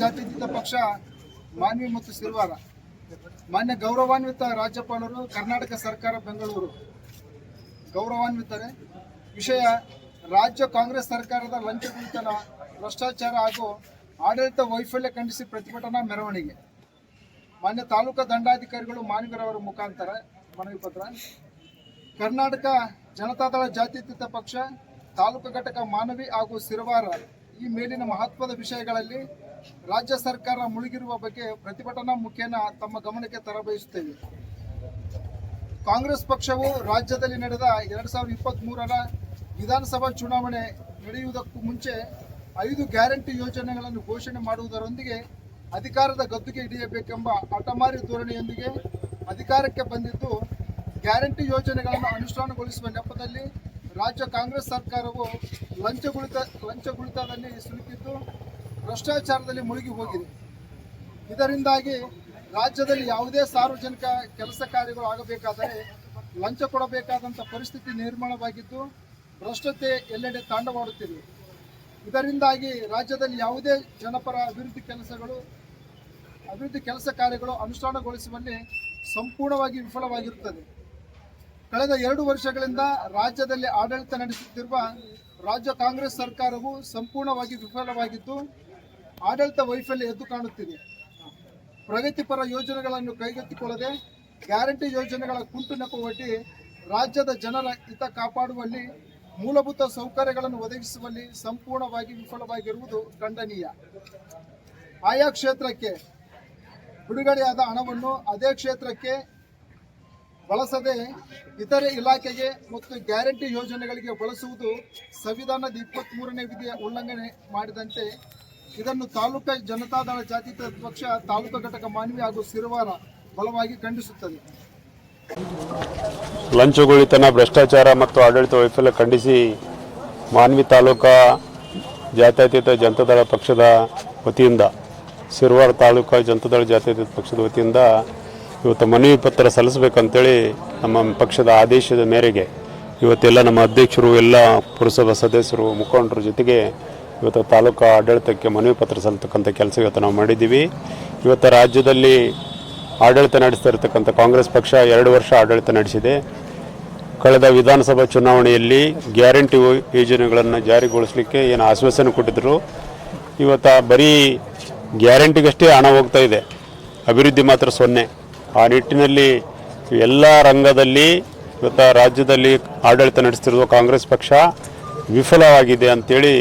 ಜಾತ್ಯತೀತ ಪಕ್ಷ ಮಾನ್ವಿ ಮತ್ತು ಸಿರ್ವಾರ ಮಾನ್ಯ ಗೌರವಾನ್ವಿತ ರಾಜ್ಯಪಾಲರು, ಕರ್ನಾಟಕ ಸರ್ಕಾರ ಬೆಂಗಳೂರು. ಗೌರವಾನ್ವಿತರೆ, ವಿಷಯ ರಾಜ್ಯ ಕಾಂಗ್ರೆಸ್ ಸರ್ಕಾರದ ಲಂಚಗುಳಿತನ ಭ್ರಷ್ಟಾಚಾರ ಹಾಗೂ ಆಡಳಿತ ವೈಫಲ್ಯ ಖಂಡಿಸಿ ಪ್ರತಿಭಟನಾ ಮೆರವಣಿಗೆ. ಮಾನ್ಯ ತಾಲೂಕಾ ದಂಡಾಧಿಕಾರಿಗಳು ಮಾನ್ಯರವರ ಮುಖಾಂತರ ಮನವಿ ಪತ್ರ. ಕರ್ನಾಟಕ ಜನತಾದಳ ಜಾತ್ಯತೀತ ಪಕ್ಷ, ತಾಲೂಕು ಘಟಕ ಮಾನವಿ ಹಾಗೂ ಸಿರವಾರ ಈ ಮೇಲಿನ ಮಹತ್ವದ ವಿಷಯಗಳಲ್ಲಿ ರಾಜ್ಯ ಸರ್ಕಾರ ಮುಳುಗಿರುವ ಬಗ್ಗೆ ಪ್ರತಿಭಟನಾ ಮುಖೇನ ತಮ್ಮ ಗಮನಕ್ಕೆ ತರಬಯಸುತ್ತೇವೆ. ಕಾಂಗ್ರೆಸ್ ಪಕ್ಷವು ರಾಜ್ಯದಲ್ಲಿ ನಡೆದ ಎರಡ್ ಸಾವಿರದ ಇಪ್ಪತ್ತ್ ಮೂರರ ವಿಧಾನಸಭಾ ಚುನಾವಣೆ ನಡೆಯುವುದಕ್ಕೂ ಮುಂಚೆ ಐದು ಗ್ಯಾರಂಟಿ ಯೋಜನೆಗಳನ್ನು ಘೋಷಣೆ ಮಾಡುವುದರೊಂದಿಗೆ ಅಧಿಕಾರದ ಗದ್ದುಗೆ ಹಿಡಿಯಬೇಕೆಂಬ ಹಠಮಾರಿ ಧೋರಣೆಯೊಂದಿಗೆ ಅಧಿಕಾರಕ್ಕೆ ಬಂದಿದ್ದು, ಗ್ಯಾರಂಟಿ ಯೋಜನೆಗಳನ್ನು ಅನುಷ್ಠಾನಗೊಳಿಸುವ ನೆಪದಲ್ಲಿ ರಾಜ್ಯ ಕಾಂಗ್ರೆಸ್ ಸರ್ಕಾರವು ಲಂಚಗುಳಿತ, ಲಂಚಗುಳಿತದಲ್ಲಿ ಸಿಲುಕಿದ್ದು ಭ್ರಷ್ಟಾಚಾರದಲ್ಲಿ ಮುಳುಗಿ ಹೋಗಿದೆ. ಇದರಿಂದಾಗಿ ರಾಜ್ಯದಲ್ಲಿ ಯಾವುದೇ ಸಾರ್ವಜನಿಕ ಕೆಲಸ ಕಾರ್ಯಗಳು ಆಗಬೇಕಾದರೆ ಲಂಚ ಕೊಡಬೇಕಾದಂಥ ಪರಿಸ್ಥಿತಿ ನಿರ್ಮಾಣವಾಗಿದ್ದು, ಭ್ರಷ್ಟತೆ ಎಲ್ಲೆಡೆ ತಾಂಡವಾಡುತ್ತಿದೆ. ಇದರಿಂದಾಗಿ ರಾಜ್ಯದಲ್ಲಿ ಯಾವುದೇ ಜನಪರ ಅಭಿವೃದ್ಧಿ ಕೆಲಸಗಳು, ಅಭಿವೃದ್ಧಿ ಕೆಲಸ ಕಾರ್ಯಗಳು ಅನುಷ್ಠಾನಗೊಳಿಸುವಲ್ಲಿ ಸಂಪೂರ್ಣವಾಗಿ ವಿಫಲವಾಗಿರುತ್ತದೆ. ಕಳೆದ ಎರಡು ವರ್ಷಗಳಿಂದ ರಾಜ್ಯದಲ್ಲಿ ಆಡಳಿತ ನಡೆಸುತ್ತಿರುವ ರಾಜ್ಯ ಕಾಂಗ್ರೆಸ್ ಸರ್ಕಾರವು ಸಂಪೂರ್ಣವಾಗಿ ವಿಫಲವಾಗಿದ್ದು ಆಡಳಿತ ವೈಫಲ್ಯ ಎದ್ದು ಕಾಣುತ್ತಿದೆ. ಪ್ರಗತಿಪರ ಯೋಜನೆಗಳನ್ನು ಕೈಗೆತ್ತಿಕೊಳ್ಳದೆ ಗ್ಯಾರಂಟಿ ಯೋಜನೆಗಳ ಕುಂಟು ನೆಪವಟ್ಟಿ ರಾಜ್ಯದ ಜನರ ಹಿತ ಕಾಪಾಡುವಲ್ಲಿ, ಮೂಲಭೂತ ಸೌಕರ್ಯಗಳನ್ನು ಒದಗಿಸುವಲ್ಲಿ ಸಂಪೂರ್ಣವಾಗಿ ವಿಫಲವಾಗಿರುವುದು ಖಂಡನೀಯ. ಆಯಾ ಕ್ಷೇತ್ರಕ್ಕೆ ಬಿಡುಗಡೆಯಾದ ಹಣವನ್ನು ಅದೇ ಕ್ಷೇತ್ರಕ್ಕೆ ಬಳಸದೆ ಇತರೆ ಇಲಾಖೆಗೆ ಮತ್ತು ಗ್ಯಾರಂಟಿ ಯೋಜನೆಗಳಿಗೆ ಬಳಸುವುದು ಸಂವಿಧಾನದ ಇಪ್ಪತ್ತ್ ಮೂರನೇ ವಿಧಿಯ ಉಲ್ಲಂಘನೆ ಮಾಡಿದಂತೆ ಇದನ್ನು ತಾಲೂಕ ಜನತಾದಳ ಜಾತಿ ಪಕ್ಷ ತಾಲೂಕು ಘಟಕ ಮಾನ್ವಿ ಹಾಗೂ ಸಿರವಾರ ಬಲವಾಗಿ ಖಂಡಿಸುತ್ತದೆ. ಲಂಚಗೊಳಿತನ, ಭ್ರಷ್ಟಾಚಾರ ಮತ್ತು ಆಡಳಿತ ವೈಫಲ್ಯ ಖಂಡಿಸಿ ಮಾನ್ವಿ ತಾಲೂಕಾ ಜಾತ್ಯತೀತ ಜನತಾದಳ ಪಕ್ಷದ ವತಿಯಿಂದ, ಸಿರುವಾರ ತಾಲೂಕಾ ಜನತಾದಳ ಜಾತ್ಯತೀತ ಪಕ್ಷದ ವತಿಯಿಂದ ಇವತ್ತು ಮನವಿ ಪತ್ರ ಸಲ್ಲಿಸಬೇಕಂತೇಳಿ ನಮ್ಮ ಪಕ್ಷದ ಆದೇಶದ ಮೇರೆಗೆ ಇವತ್ತೆಲ್ಲ ನಮ್ಮ ಅಧ್ಯಕ್ಷರು, ಎಲ್ಲ ಪುರಸಭಾ ಸದಸ್ಯರು, ಮುಖಂಡರ ಜೊತೆಗೆ ಇವತ್ತು ತಾಲೂಕು ಆಡಳಿತಕ್ಕೆ ಮನವಿ ಪತ್ರ ಸಲ್ಲತಕ್ಕಂಥ ಕೆಲಸ ಇವತ್ತು ನಾವು ಮಾಡಿದ್ದೀವಿ. ಇವತ್ತು ರಾಜ್ಯದಲ್ಲಿ ಆಡಳಿತ ನಡೆಸ್ತಾ ಇರತಕ್ಕಂಥ ಕಾಂಗ್ರೆಸ್ ಪಕ್ಷ ಎರಡು ವರ್ಷ ಆಡಳಿತ ನಡೆಸಿದೆ. ಕಳೆದ ವಿಧಾನಸಭಾ ಚುನಾವಣೆಯಲ್ಲಿ ಗ್ಯಾರಂಟಿ ಯೋಜನೆಗಳನ್ನು ಜಾರಿಗೊಳಿಸಲಿಕ್ಕೆ ಏನು ಆಶ್ವಾಸನೆ ಕೊಟ್ಟಿದ್ದರು ಇವತ್ತು ಬರೀ ಗ್ಯಾರಂಟಿಗಷ್ಟೇ ಹಣ ಹೋಗ್ತಾ ಇದೆ. ಅಭಿವೃದ್ಧಿ ಮಾತ್ರ ಸೊನ್ನೆ. ಆ ನಿಟ್ಟಿನಲ್ಲಿ ಎಲ್ಲ ರಂಗದಲ್ಲಿ ಇವತ್ತು ರಾಜ್ಯದಲ್ಲಿ ಆಡಳಿತ ನಡೆಸ್ತಿರುವ ಕಾಂಗ್ರೆಸ್ ಪಕ್ಷ ವಿಫಲವಾಗಿದೆ ಅಂತೇಳಿ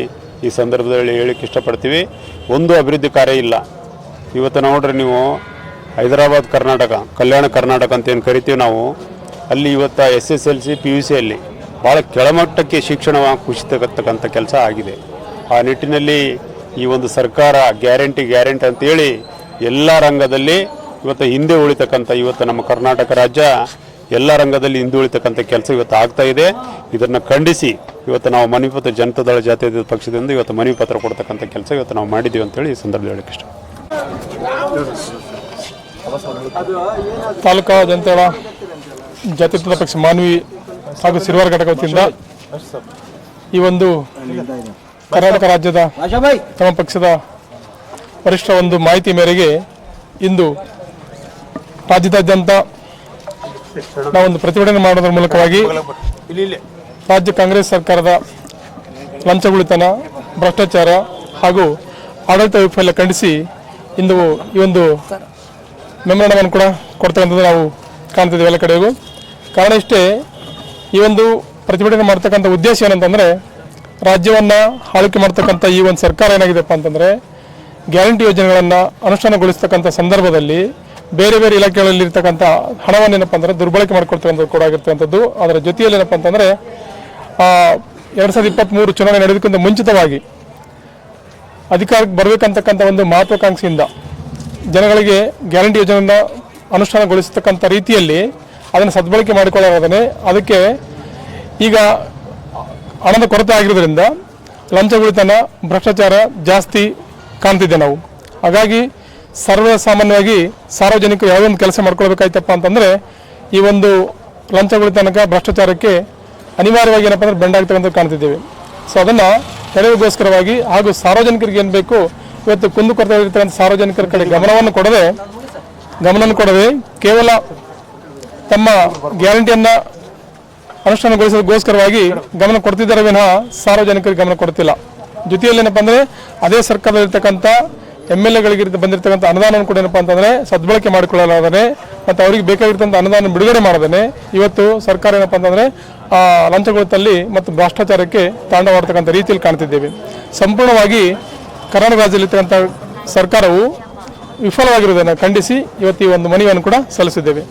ಈ ಸಂದರ್ಭದಲ್ಲಿ ಹೇಳಿಕ್ಕೆ ಇಷ್ಟಪಡ್ತೀವಿ. ಒಂದು ಅಭಿವೃದ್ಧಿ ಕಾರ್ಯ ಇಲ್ಲ. ಇವತ್ತು ನೋಡ್ರಿ ನೀವು ಹೈದರಾಬಾದ್ ಕರ್ನಾಟಕ, ಕಲ್ಯಾಣ ಕರ್ನಾಟಕ ಅಂತ ಏನು ಕರಿತೀವಿ ನಾವು, ಅಲ್ಲಿ ಇವತ್ತು S S L C P U ಸಿಯಲ್ಲಿ ಭಾಳ ಕೆಳಮಟ್ಟಕ್ಕೆ ಶಿಕ್ಷಣ ಕುಸಿತಕ್ಕಂಥ ಕೆಲಸ ಆಗಿದೆ. ಆ ನಿಟ್ಟಿನಲ್ಲಿ ಈ ಒಂದು ಸರ್ಕಾರ ಗ್ಯಾರಂಟಿ ಗ್ಯಾರಂಟಿ ಅಂತೇಳಿ ಎಲ್ಲ ರಂಗದಲ್ಲಿ ಇವತ್ತು ಹಿಂದೆ ಉಳಿತಕ್ಕಂಥ ಇವತ್ತು ನಮ್ಮ ಕರ್ನಾಟಕ ರಾಜ್ಯ ಎಲ್ಲ ರಂಗದಲ್ಲಿ ಹಿಂದುಳಿತಕ್ಕಂಥ ಕೆಲಸ ಇವತ್ತು ಆಗ್ತಾ ಇದೆ. ಇದನ್ನು ಖಂಡಿಸಿ ಇವತ್ತು ನಾವು ಮನವಿ ಪತ್ರ ಜನತಾದಳ ಜಾತ್ಯತೀತ ಪಕ್ಷದಿಂದ ಇವತ್ತು ಮನವಿ ಪತ್ರ ಕೊಡ್ತಕ್ಕಂಥ ಕೆಲಸ ಇವತ್ತು ನಾವು ಮಾಡಿದ್ದೀವಿ ಅಂತೇಳಿ ಈ ಸಂದರ್ಭದಲ್ಲಿ ಹೇಳಕ್ಕೆ ಇಷ್ಟ. ತಾಲೂಕಾ ಜನತಾಳ ಜಾತ್ಯತೀತ ಪಕ್ಷ ಮಾನವಿ ಹಾಗೂ ಸಿರುವಾರ ಘಟಕ ವತಿಯಿಂದ ಈ ಒಂದು ಕರ್ನಾಟಕ ರಾಜ್ಯದ ತಮ್ಮ ಪಕ್ಷದ ವರಿಷ್ಠ ಒಂದು ಮಾಹಿತಿ ಮೇರೆಗೆ ಇಂದು ರಾಜ್ಯದಾದ್ಯಂತ ನಾವೊಂದು ಪ್ರತಿಭಟನೆ ಮಾಡೋದ್ರ ಮೂಲಕವಾಗಿ ರಾಜ್ಯ ಕಾಂಗ್ರೆಸ್ ಸರ್ಕಾರದ ಲಂಚಗುಳಿತನ ಭ್ರಷ್ಟಾಚಾರ ಹಾಗೂ ಆಡಳಿತ ವೈಫಲ್ಯ ಖಂಡಿಸಿ ಇಂದು ಈ ಒಂದು ಮೆಮೊರಾಂಡಮನ್ನು ಕೂಡ ಕೊಡ್ತಕ್ಕಂಥದ್ದು ನಾವು ಕಾಣ್ತಿದ್ದೀವಿ ಎಲ್ಲ ಕಡೆಗೂ. ಕಾರಣ ಇಷ್ಟೇ ಈ ಒಂದು ಪ್ರತಿಭಟನೆ ಮಾಡ್ತಕ್ಕಂಥ ಉದ್ದೇಶ ಏನಂತಂದರೆ ರಾಜ್ಯವನ್ನು ಆಳ್ವಿಕೆ ಮಾಡ್ತಕ್ಕಂಥ ಈ ಒಂದು ಸರ್ಕಾರ ಏನಾಗಿದೆಪ್ಪ ಅಂತಂದರೆ ಗ್ಯಾರಂಟಿ ಯೋಜನೆಗಳನ್ನು ಅನುಷ್ಠಾನಗೊಳಿಸ್ತಕ್ಕಂಥ ಸಂದರ್ಭದಲ್ಲಿ ಬೇರೆ ಬೇರೆ ಇಲಾಖೆಗಳಲ್ಲಿ ಇರ್ತಕ್ಕಂಥ ಹಣವನ್ನು ಏನಪ್ಪ ಅಂದರೆ ದುರ್ಬಳಕೆ ಮಾಡಿಕೊಡ್ತಕ್ಕಂಥದ್ದು ಕೂಡ ಆಗಿರ್ತಕ್ಕಂಥದ್ದು. ಅದರ ಜೊತೆಯಲ್ಲಿ ಏನಪ್ಪ ಅಂತಂದರೆ ಎರಡು ಸಾವಿರದ ಇಪ್ಪತ್ತ್ಮೂರು ಚುನಾವಣೆ ನಡೆದಕ್ಕಿಂತ ಮುಂಚಿತವಾಗಿ ಅಧಿಕಾರಕ್ಕೆ ಬರಬೇಕಂತಕ್ಕಂಥ ಒಂದು ಮಹತ್ವಾಕಾಂಕ್ಷೆಯಿಂದ ಜನಗಳಿಗೆ ಗ್ಯಾರಂಟಿ ಯೋಜನೆಯನ್ನು ಅನುಷ್ಠಾನಗೊಳಿಸತಕ್ಕಂಥ ರೀತಿಯಲ್ಲಿ ಅದನ್ನು ಸದ್ಬಳಕೆ ಮಾಡಿಕೊಳ್ಳಲಾಗದೇ ಅದಕ್ಕೆ ಈಗ ಹಣದ ಕೊರತೆ ಆಗಿರೋದ್ರಿಂದ ಲಂಚಗುಳಿತನ ಭ್ರಷ್ಟಾಚಾರ ಜಾಸ್ತಿ ಕಾಣ್ತಿದ್ದೆ ನಾವು. ಹಾಗಾಗಿ ಸರ್ವೇ ಸಾಮಾನ್ಯವಾಗಿ ಸಾರ್ವಜನಿಕರು ಯಾವುದೋ ಕೆಲಸ ಮಾಡ್ಕೊಳ್ಬೇಕಾಯ್ತಪ್ಪ ಅಂತಂದರೆ ಈ ಒಂದು ಲಂಚಗಳ ತನಕ, ಭ್ರಷ್ಟಾಚಾರಕ್ಕೆ ಅನಿವಾರ್ಯವಾಗಿ ಏನಪ್ಪ ಅಂದ್ರೆ ಬೆಂಡಾಗ್ತಕ್ಕಂಥ ಕಾಣ್ತಿದ್ದೇವೆ. ಸೊ ಅದನ್ನು ತಡೆಯೋದೋಸ್ಕರವಾಗಿ ಹಾಗೂ ಸಾರ್ವಜನಿಕರಿಗೆ ಏನು ಬೇಕು, ಇವತ್ತು ಕುಂದುಕೊರತೆ ಇರ್ತಕ್ಕಂಥ ಸಾರ್ವಜನಿಕರ ಕಡೆ ಗಮನವನ್ನು ಕೊಡದೆ ಗಮನವನ್ನು ಕೊಡದೆ ಕೇವಲ ತಮ್ಮ ಗ್ಯಾರಂಟಿಯನ್ನ ಅನುಷ್ಠಾನಗೊಳಿಸೋದಕ್ಕೋಸ್ಕರವಾಗಿ ಗಮನ ಕೊಡ್ತಿದ್ದಾರೆ ವಿನಃ ಸಾರ್ವಜನಿಕರಿಗೆ ಗಮನ ಕೊಡ್ತಿಲ್ಲ. ಜೊತೆಯಲ್ಲಿ ಏನಪ್ಪ ಅಂದರೆ, ಅದೇ ಸರ್ಕಾರದಲ್ಲಿರ್ತಕ್ಕಂಥ ಎಂ ಎಲ್ ಎಗಳಿಗೆ ಬಂದಿರತಕ್ಕಂಥ ಅನುದಾನವನ್ನು ಕೂಡ ಏನಪ್ಪ ಅಂತಂದ್ರೆ ಸದ್ಬಳಕೆ ಮಾಡಿಕೊಳ್ಳಲಾದನೆ ಮತ್ತು ಅವರಿಗೆ ಬೇಕಾಗಿರ್ತಕ್ಕಂಥ ಅನುದಾನ ಬಿಡುಗಡೆ ಮಾಡದೇನೆ ಇವತ್ತು ಸರ್ಕಾರ ಏನಪ್ಪ ಅಂತಂದ್ರೆ, ಆ ಲಂಚಗೊಳಿತಲ್ಲಿ ಮತ್ತು ಭ್ರಷ್ಟಾಚಾರಕ್ಕೆ ತಾಂಡವಾಡ್ತಕ್ಕಂಥ ರೀತಿಯಲ್ಲಿ ಕಾಣ್ತಿದ್ದೇವೆ. ಸಂಪೂರ್ಣವಾಗಿ ಕರ್ನಾಟಕ ರಾಜ್ಯದಲ್ಲಿರ್ತಕ್ಕಂಥ ಸರ್ಕಾರವು ವಿಫಲವಾಗಿರುವುದನ್ನು ಖಂಡಿಸಿ ಇವತ್ತು ಈ ಒಂದು ಮನವಿಯನ್ನು ಕೂಡ ಸಲ್ಲಿಸಿದ್ದೇವೆ.